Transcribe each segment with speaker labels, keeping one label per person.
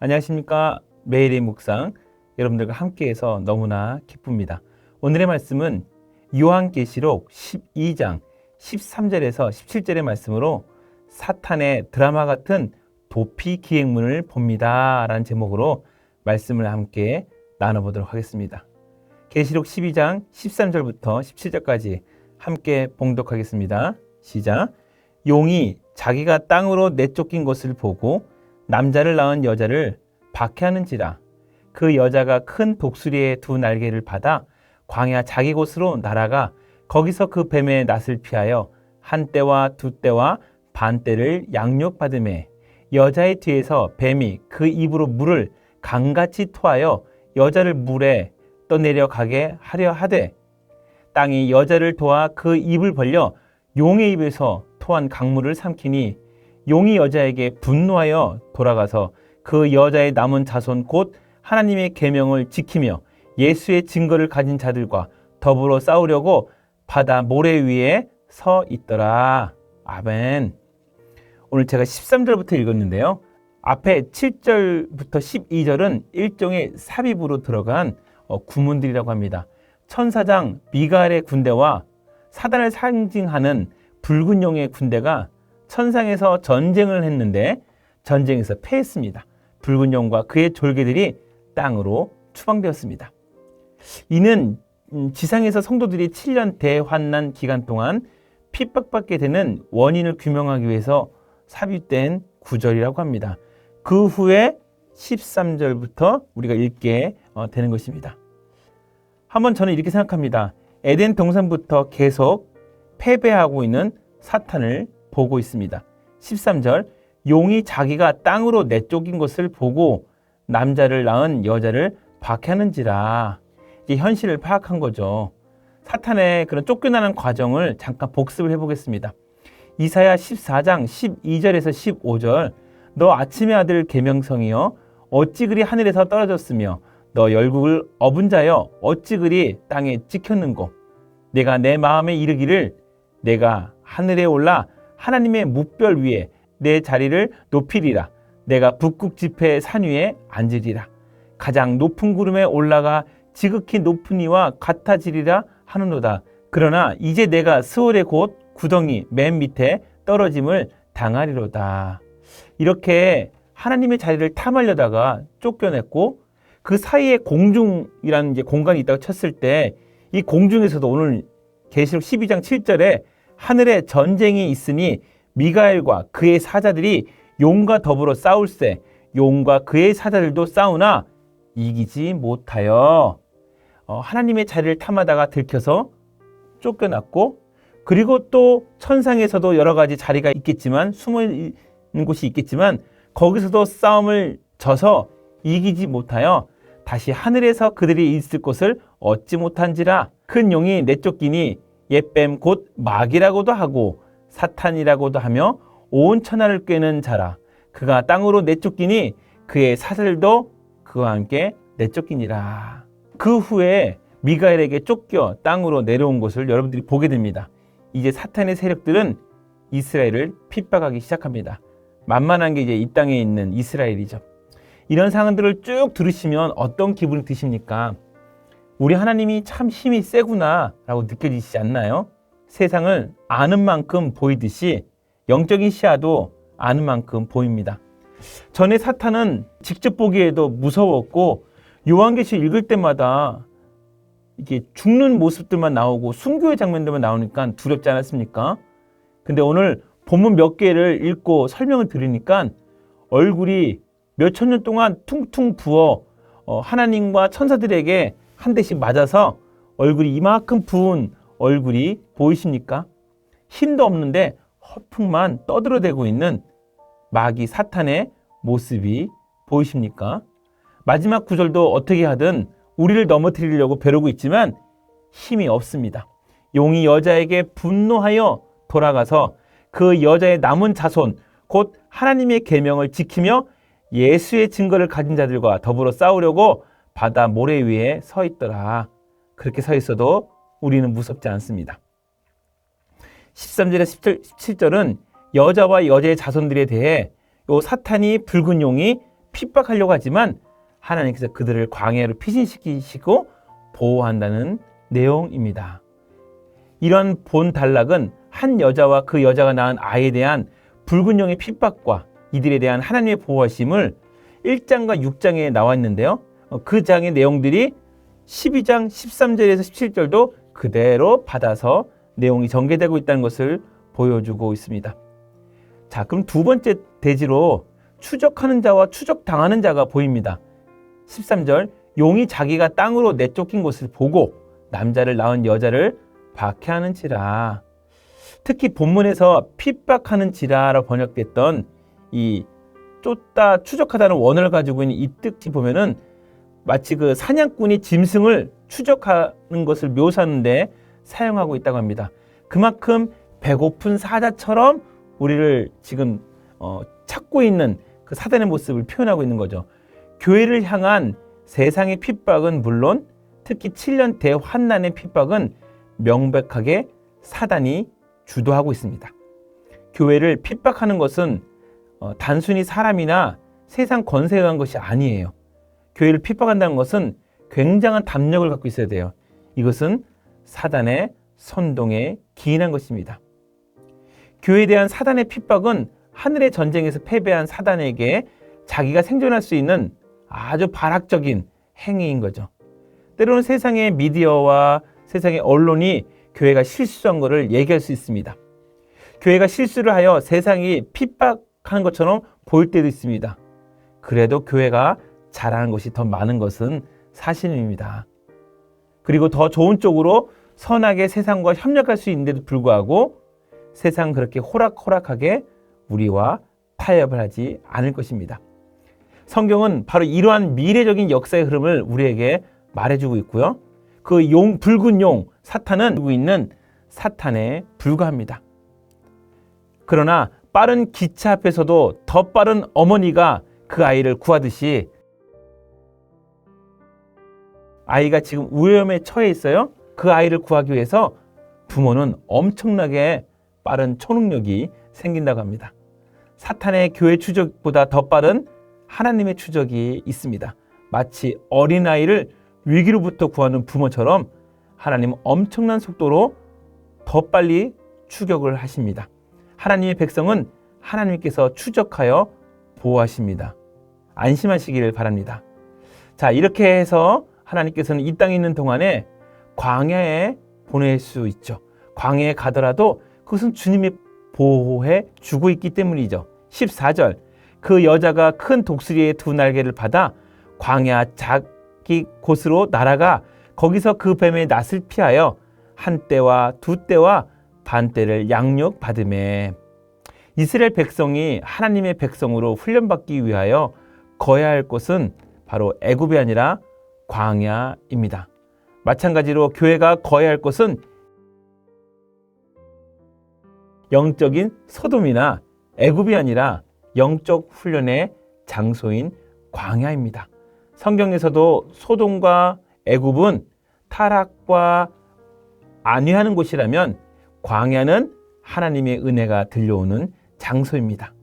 Speaker 1: 안녕하십니까. 매일의 묵상 여러분들과 함께해서 너무나 기쁩니다. 오늘의 말씀은 요한계시록 12장 13절에서 17절의 말씀으로 사탄의 드라마 같은 도피 기행문을 봅니다. 라는 제목으로 말씀을 함께 나눠보도록 하겠습니다. 계시록 12장 13절부터 17절까지 함께 봉독하겠습니다. 시작. 용이 자기가 땅으로 내쫓긴 것을 보고 남자를 낳은 여자를 박해하는지라 그 여자가 큰 독수리의 두 날개를 받아 광야 자기 곳으로 날아가 거기서 그 뱀의 낯을 피하여 한 때와 두 때와 반 때를 양육받음에 여자의 뒤에서 뱀이 그 입으로 물을 강같이 토하여 여자를 물에 떠내려가게 하려 하되 땅이 여자를 도와 그 입을 벌려 용의 입에서 토한 강물을 삼키니 용이 여자에게 분노하여 돌아가서 그 여자의 남은 자손 곧 하나님의 계명을 지키며 예수의 증거를 가진 자들과 더불어 싸우려고 바다 모래 위에 서 있더라. 아멘. 오늘 제가 13절부터 읽었는데요. 앞에 7절부터 12절은 일종의 삽입으로 들어간 어, 구문들이라고 합니다. 천사장 미갈의 군대와 사단을 상징하는 붉은 용의 군대가 천상에서 전쟁을 했는데 전쟁에서 패했습니다. 붉은 용과 그의 졸개들이 땅으로 추방되었습니다. 이는 음, 지상에서 성도들이 7년 대환난 기간 동안 핍박받게 되는 원인을 규명하기 위해서 삽입된 구절이라고 합니다. 그 후에 13절부터 우리가 읽게 어, 되는 것입니다. 한번 저는 이렇게 생각합니다. 에덴 동산부터 계속 패배하고 있는 사탄을 보고 있습니다. 13절 용이 자기가 땅으로 내쫓긴 것을 보고 남자를 낳은 여자를 박해하는지라 이게 현실을 파악한 거죠. 사탄의 그런 쫓겨나는 과정을 잠깐 복습을 해보겠습니다. 이사야 14장 12절에서 15절 너 아침의 아들 계명성이여 어찌 그리 하늘에서 떨어졌으며 너 열국을 업은 자여 어찌 그리 땅에 찍혔는고 내가 내 마음에 이르기를 내가 하늘에 올라 하나님의 묵별 위에 내 자리를 높이리라. 내가 북극 지폐의 산 위에 앉으리라. 가장 높은 구름에 올라가 지극히 높은 이와 같아지리라 하는도다. 그러나 이제 내가 스월의 곳 구덩이 맨 밑에 떨어짐을 당하리로다. 이렇게 하나님의 자리를 탐하려다가 쫓겨냈고 그 사이에 공중이라는 이제 공간이 있다고 쳤을 때 이 공중에서도 오늘 계시록 12장 7절에 하늘에 전쟁이 있으니 미가엘과 그의 사자들이 용과 더불어 싸울세 용과 그의 사자들도 싸우나 이기지 못하여. 어, 하나님의 자리를 탐하다가 들켜서 쫓겨났고 그리고 또 천상에서도 여러 가지 자리가 있겠지만 있는 곳이 있겠지만 거기서도 싸움을 져서 이기지 못하여 다시 하늘에서 그들이 있을 곳을 얻지 못한지라 큰 용이 내쫓기니 옛뱀 곧 마귀라고도 하고 사탄이라고도 하며 온 천하를 꿰는 자라. 그가 땅으로 내쫓기니 그의 사슬도 그와 함께 내쫓기니라. 그 후에 미가엘에게 쫓겨 땅으로 내려온 것을 여러분들이 보게 됩니다. 이제 사탄의 세력들은 이스라엘을 핍박하기 시작합니다. 만만한 게 이제 이 땅에 있는 이스라엘이죠. 이런 상황들을 쭉 들으시면 어떤 기분이 드십니까? 우리 하나님이 참 힘이 세구나 라고 느껴지시지 않나요? 세상을 아는 만큼 보이듯이 영적인 시야도 아는 만큼 보입니다. 전에 사탄은 직접 보기에도 무서웠고 요한계시 읽을 때마다 이게 죽는 모습들만 나오고 순교의 장면들만 나오니까 두렵지 않았습니까? 근데 오늘 본문 몇 개를 읽고 설명을 들으니까 얼굴이 몇 천 년 동안 퉁퉁 부어 어, 하나님과 천사들에게 한 대씩 맞아서 얼굴이 이만큼 부은 얼굴이 보이십니까? 힘도 없는데 허풍만 떠들어대고 있는 마귀 사탄의 모습이 보이십니까? 마지막 구절도 어떻게 하든 우리를 넘어뜨리려고 벼르고 있지만 힘이 없습니다. 용이 여자에게 분노하여 돌아가서 그 여자의 남은 자손 곧 하나님의 계명을 지키며 예수의 증거를 가진 자들과 더불어 싸우려고 바다 모래 위에 서 있더라. 그렇게 서 있어도 우리는 무섭지 않습니다. 13절에 17, 절은 여자와 여자의 자손들에 대해 요 사탄이 붉은 용이 핍박하려고 하지만 하나님께서 그들을 광야로 피신시키시고 보호한다는 내용입니다. 이런 본 단락은 한 여자와 그 여자가 낳은 아이에 대한 붉은 용의 핍박과 이들에 대한 하나님의 보호하심을 1장과 6장에 나와 있는데요. 어, 그 장의 내용들이 12장 13절에서 17절도 그대로 받아서 내용이 전개되고 있다는 것을 보여주고 있습니다. 자, 그럼 두 번째 대지로 추적하는 자와 추적당하는 자가 보입니다. 13절 용이 자기가 땅으로 내쫓긴 것을 보고 남자를 낳은 여자를 박해하는지라. 특히 본문에서 핍박하는지라로 번역됐던 이 쫓다 추적하다는 원어를 가지고 있는 이 뜻이 보면은 마치 그 사냥꾼이 짐승을 추적하는 것을 묘사하는데 사용하고 있다고 합니다. 그만큼 배고픈 사자처럼 우리를 지금 어, 찾고 있는 그 사단의 모습을 표현하고 있는 거죠. 교회를 향한 세상의 핍박은 물론 특히 7년 대환난의 핍박은 명백하게 사단이 주도하고 있습니다. 교회를 핍박하는 것은 어, 단순히 사람이나 세상 권세에 의한 것이 아니에요. 교회를 핍박한다는 것은 굉장한 담력을 갖고 있어야 돼요. 이것은 사단의 선동에 기인한 것입니다. 교회에 대한 사단의 핍박은 하늘의 전쟁에서 패배한 사단에게 자기가 생존할 수 있는 아주 발악적인 행위인 거죠. 때로는 세상의 미디어와 세상의 언론이 교회가 실수한 것을 얘기할 수 있습니다. 교회가 실수를 하여 세상이 핍박하는 것처럼 보일 때도 있습니다. 그래도 교회가 잘하는 것이 더 많은 것은 사실입니다. 그리고 더 좋은 쪽으로 선하게 세상과 협력할 수 있는데도 불구하고 세상 그렇게 호락호락하게 우리와 타협을 하지 않을 것입니다. 성경은 바로 이러한 미래적인 역사의 흐름을 우리에게 말해주고 있고요. 그 용, 붉은 용, 사탄은 두고 있는 사탄에 불과합니다. 그러나 빠른 기차 앞에서도 더 빠른 어머니가 그 아이를 구하듯이 아이가 지금 위험에 처해 있어요. 그 아이를 구하기 위해서 부모는 엄청나게 빠른 초능력이 생긴다고 합니다. 사탄의 교회 추적보다 더 빠른 하나님의 추적이 있습니다. 마치 어린아이를 위기로부터 구하는 부모처럼 하나님은 엄청난 속도로 더 빨리 추격을 하십니다. 하나님의 백성은 하나님께서 추적하여 보호하십니다. 안심하시기를 바랍니다. 자, 이렇게 해서 하나님께서는 이 땅에 있는 동안에 광야에 보낼 수 있죠. 광야에 가더라도 그것은 주님이 보호해 주고 있기 때문이죠. 14절. 그 여자가 큰 독수리의 두 날개를 받아 광야 자기 곳으로 날아가 거기서 그 뱀의 낯을 피하여 한 때와 두 때와 반 때를 양육 받음에 이스라엘 백성이 하나님의 백성으로 훈련받기 위하여 거해야 할 곳은 바로 애굽이 아니라 광야입니다. 마찬가지로 교회가 거해야 할 곳은 영적인 소돔이나 애굽이 아니라 영적 훈련의 장소인 광야입니다. 성경에서도 소돔과 애굽은 타락과 안위하는 곳이라면 광야는 하나님의 은혜가 들려오는 장소입니다.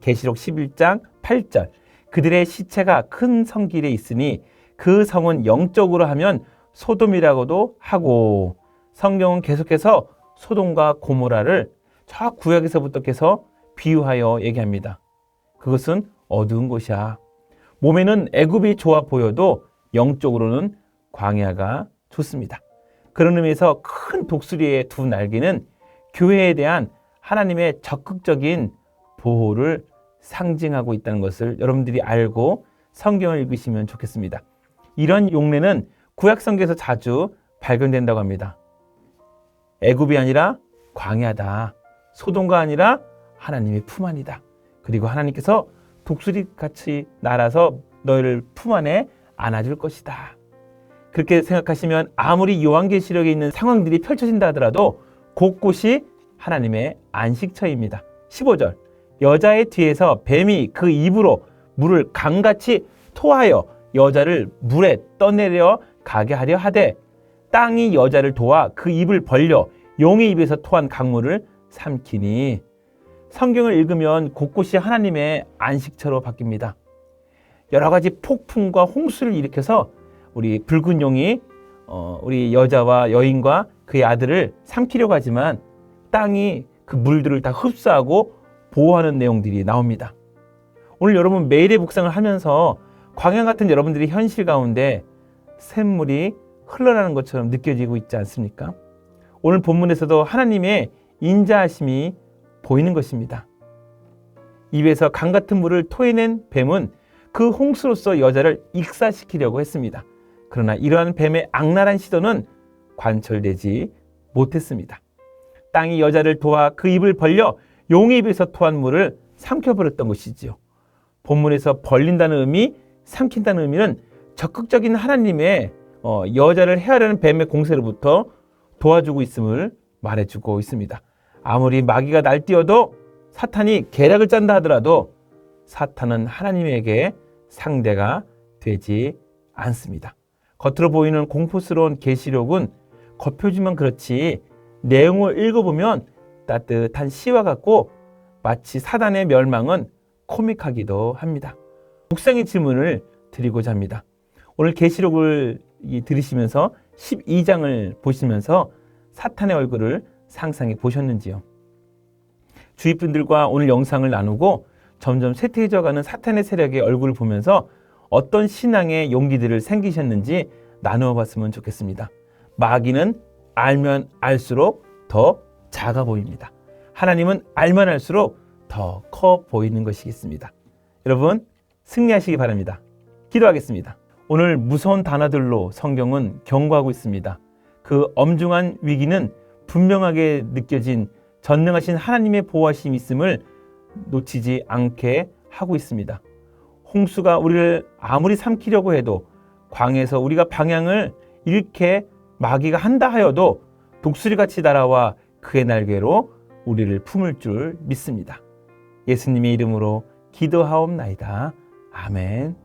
Speaker 1: 계시록 11장 8절 그들의 시체가 큰 성길에 있으니 그 성은 영적으로 하면 소돔이라고도 하고 성경은 계속해서 소돔과 고모라를 저 구약에서부터 계속 비유하여 얘기합니다. 그것은 어두운 곳이야. 몸에는 애굽이 좋아 보여도 영적으로는 광야가 좋습니다. 그런 의미에서 큰 독수리의 두 날개는 교회에 대한 하나님의 적극적인 보호를 상징하고 있다는 것을 여러분들이 알고 성경을 읽으시면 좋겠습니다. 이런 용례는 구약 성경에서 자주 발견된다고 합니다. 애굽이 아니라 광야다. 소돔과 아니라 하나님의 품 안이다. 그리고 하나님께서 독수리 같이 날아서 너희를 품 안에 안아줄 것이다. 그렇게 생각하시면 아무리 요한계시록에 있는 상황들이 펼쳐진다 하더라도 곳곳이 하나님의 안식처입니다. 15절 여자의 뒤에서 뱀이 그 입으로 물을 강같이 토하여 여자를 물에 떠내려 가게 하려 하되 땅이 여자를 도와 그 입을 벌려 용의 입에서 토한 강물을 삼키니 성경을 읽으면 곳곳이 하나님의 안식처로 바뀝니다. 여러 가지 폭풍과 홍수를 일으켜서 우리 붉은 용이 어, 우리 여자와 여인과 그의 아들을 삼키려고 하지만 땅이 그 물들을 다 흡수하고 보호하는 내용들이 나옵니다. 오늘 여러분 매일의 묵상을 하면서 광야 같은 여러분들의 현실 가운데 샘물이 흘러나는 것처럼 느껴지고 있지 않습니까? 오늘 본문에서도 하나님의 인자하심이 보이는 것입니다. 입에서 강 같은 물을 토해낸 뱀은 그 홍수로서 여자를 익사시키려고 했습니다. 그러나 이러한 뱀의 악랄한 시도는 관철되지 못했습니다. 땅이 여자를 도와 그 입을 벌려 용의 입에서 토한 물을 삼켜버렸던 것이지요. 본문에서 벌린다는 의미, 삼킨다는 의미는 적극적인 하나님의 어, 여자를 헤아려는 뱀의 공세로부터 도와주고 있음을 말해주고 있습니다. 아무리 마귀가 날뛰어도 사탄이 계략을 짠다 하더라도 사탄은 하나님에게 상대가 되지 않습니다. 겉으로 보이는 공포스러운 계시록은 겉표지만 그렇지 내용을 읽어보면 따뜻한 시와 같고 마치 사단의 멸망은 코믹하기도 합니다. 묵상의 질문을 드리고자 합니다. 오늘 계시록을 들으시면서 12장을 보시면서 사탄의 얼굴을 상상해 보셨는지요? 주위 분들과 오늘 영상을 나누고 점점 쇠퇴해져 가는 사탄의 세력의 얼굴을 보면서 어떤 신앙의 용기들을 생기셨는지 나누어 봤으면 좋겠습니다. 마귀는 알면 알수록 더 작아 보입니다. 하나님은 알면 알수록 더 커 보이는 것이겠습니다. 여러분, 승리하시기 바랍니다. 기도하겠습니다. 오늘 무서운 단어들로 성경은 경고하고 있습니다. 그 엄중한 위기는 분명하게 느껴진 전능하신 하나님의 보호하심이 있음을 놓치지 않게 하고 있습니다. 홍수가 우리를 아무리 삼키려고 해도 광에서 우리가 방향을 잃게 마귀가 한다 하여도 독수리같이 날아와 그의 날개로 우리를 품을 줄 믿습니다. 예수님의 이름으로 기도하옵나이다. 아멘.